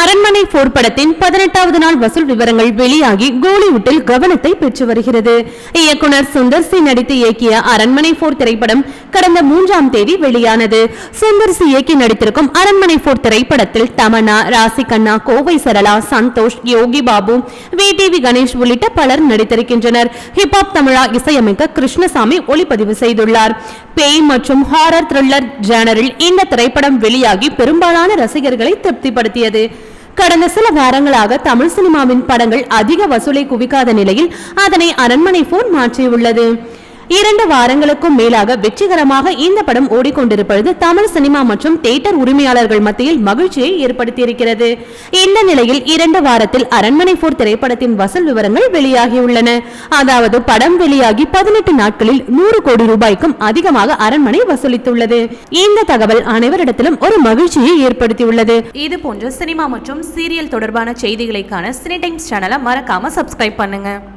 அரண்மனை போர் படத்தின் பதினெட்டாவது நாள் வசூல் விவரங்கள் வெளியாகி கோலிவுட்டில் கவனத்தை பெற்று வருகிறது. இயக்குனர் சுந்தர் சி நடித்து இயக்கிய அரண்மனை போர் திரைப்படம் கடந்த மூன்றாம் தேதி வெளியானது. சுந்தர் சி இயக்கி நடித்திருக்கும் அரண்மனை போர் திரைப்படத்தில் தமனா ராசி கண்ணா கோவை சரளா சந்தோஷ் யோகி பாபு வி டிவி கணேஷ் உள்ளிட்ட பலர் நடித்திருக்கின்றனர். ஹிப்ஹாப் தமிழா இசையமைக்க கிருஷ்ணசாமி ஒளிப்பதிவு செய்துள்ளார். பேய் மற்றும் ஹாரர் த்ரில்லர் ஜேனரில் இந்த திரைப்படம் வெளியாகி பெரும்பாலான ரசிகர்களை திருப்திப்படுத்தியது. கடந்த சில வாரங்களாக தமிழ் சினிமாவின் படங்கள் அதிக வசூலை குவிக்காத நிலையில் அதனை அரண்மனை போன் மாற்றியுள்ளது. இரண்டு வாரங்களுக்கும் மேலாக வெற்றிகரமாக இந்த படம் ஓடிக்கொண்டிருப்பது தமிழ் சினிமா மற்றும் தியேட்டர் உரிமையாளர்கள் மத்தியில் மகிழ்ச்சியை ஏற்படுத்தியிருக்கிறது. இந்த நிலையில் இரண்டு வாரத்தில் அரண்மனை போர் திரைப்படத்தின் வசூல் விவரங்கள் வெளியாகியுள்ளன. அதாவது படம் வெளியாகி பதினெட்டு நாட்களில் நூறு கோடி ரூபாய்க்கும் அதிகமாக அரண்மனை வசூலித்துள்ளது. இந்த தகவல் அனைவரிடத்திலும் ஒரு மகிழ்ச்சியை ஏற்படுத்தியுள்ளது. இது போன்ற சினிமா மற்றும் சீரியல் தொடர்பான செய்திகளைக்கான சினி டைம்ஸ் சேனலை மறக்காம சப்ஸ்கிரைப் பண்ணுங்க.